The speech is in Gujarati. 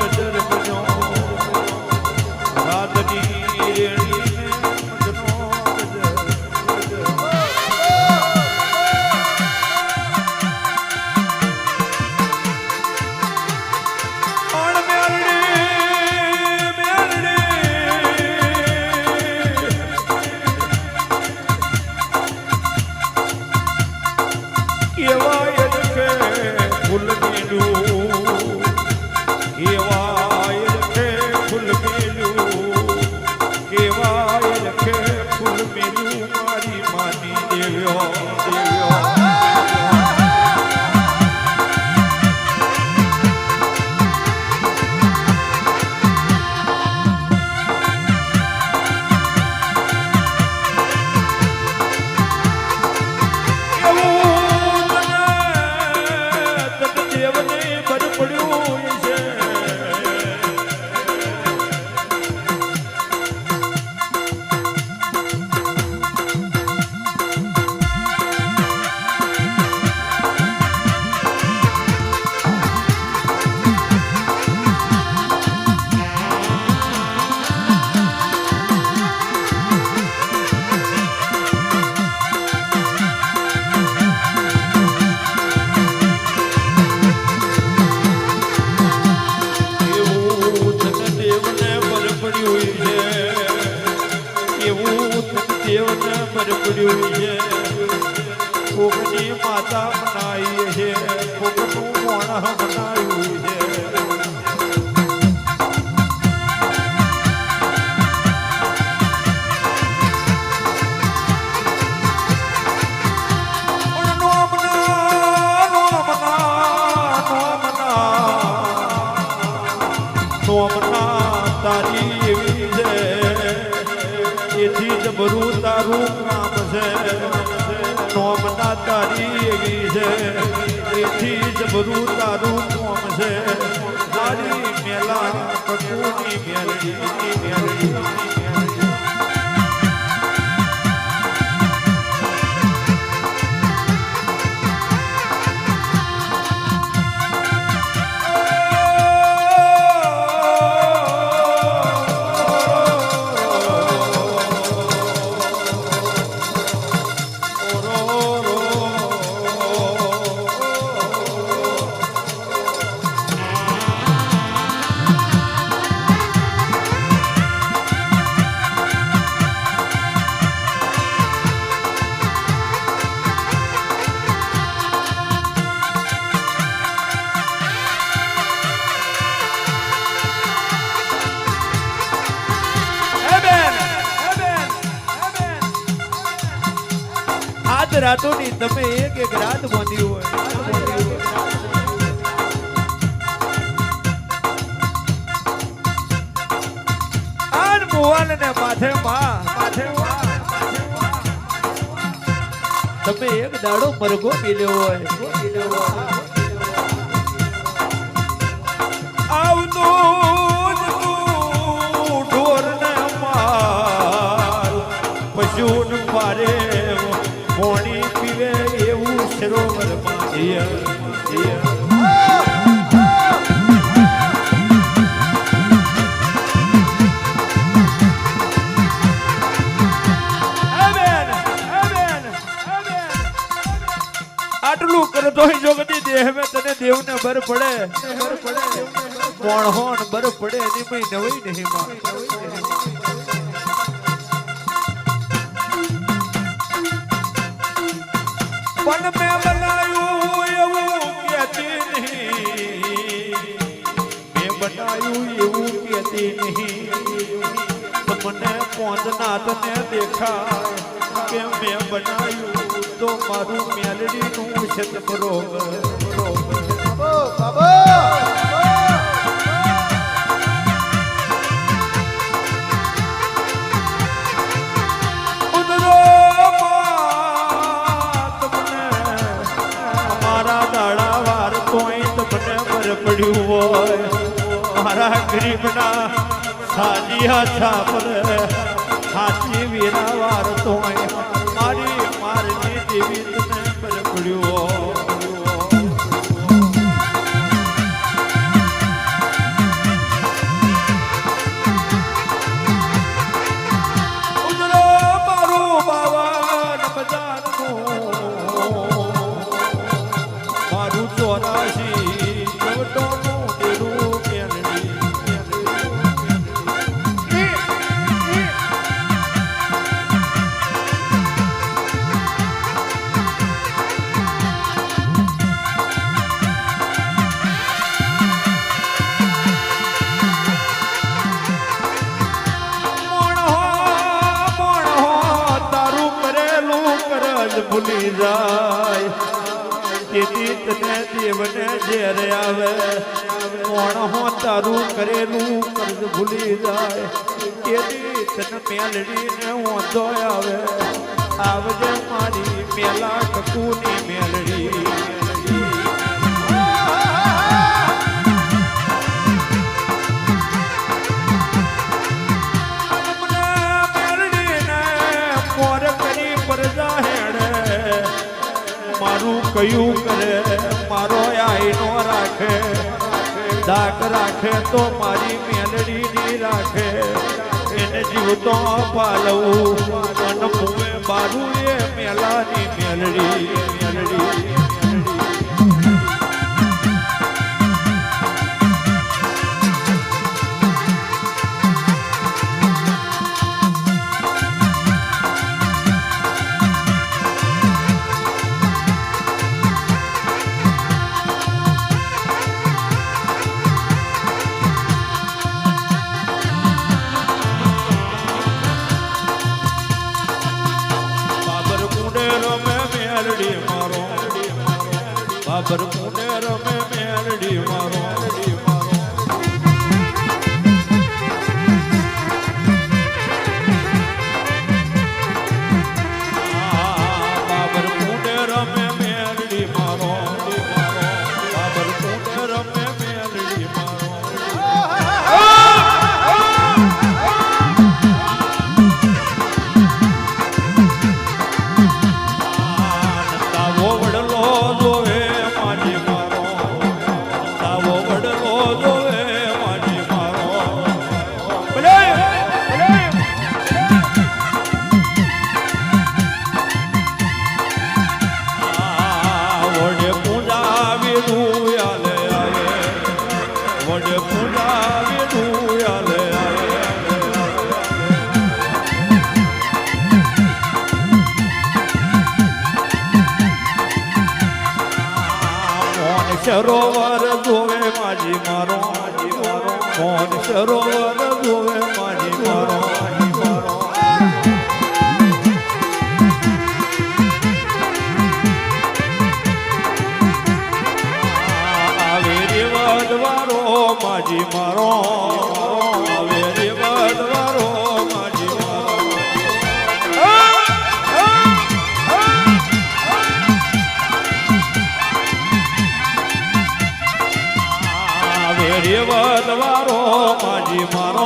મદનો તારી એવી છે. એથી જ બરું તારું કામ છે. નોમના તારી એવી છે. એથી જ બરું તારું કામ છે. મારી મેલા કકુની મેલડી મેલડી મેલડી ની તમે એક એક રાત બોંધી હોય, રાત આન મોવાલ ને માથે માં માથે. તમે એક દાડો મરઘો પીલ્યો હોય આવતો જ તું ઢોરને માર મારે પીવે એવું આમેન, આમેન. આટલું કરતો જોગતી દેહ મેં તને દેવને બર પડે. કોણ હોણ બર પડે એની નવાઈ નહીં માં પણ મેં બનાયું એવું કહેતી નહીં. મેં બનાયું એવું કહેતી નહીં. તમને પોંદના તને દેખાય કે મેં બનાયું તો મારું મેલડીનું છે બરોબર બરોબર ઉદરોમાં પડ્યું હોય મારા ગરીબના સાજીયા છાપરે સાચી વીરા વાર તો મારી મારી દેવી તને પર પડ્યું મારું બાવા બજારનું દેવને ઝેર આવે મોણહો તારું કરેલું કર્જ ભૂલી જાય? કે તને મેલડીને વાંધો આવે. આવજે મારી મેલા કકુની મેલડી. કયું કરે, મારો આઈનો રાખે. ડાક રાખે તો મારી મેલડી ની રાખે. એને જીવતો પાલવું અને મુવે બારું એ મેલાની મેલડી. करूँ સરોવર ધોવે માજી મારો. મોન સરોવર ધોવે માજી મારો. માજી મારો. માજી મારો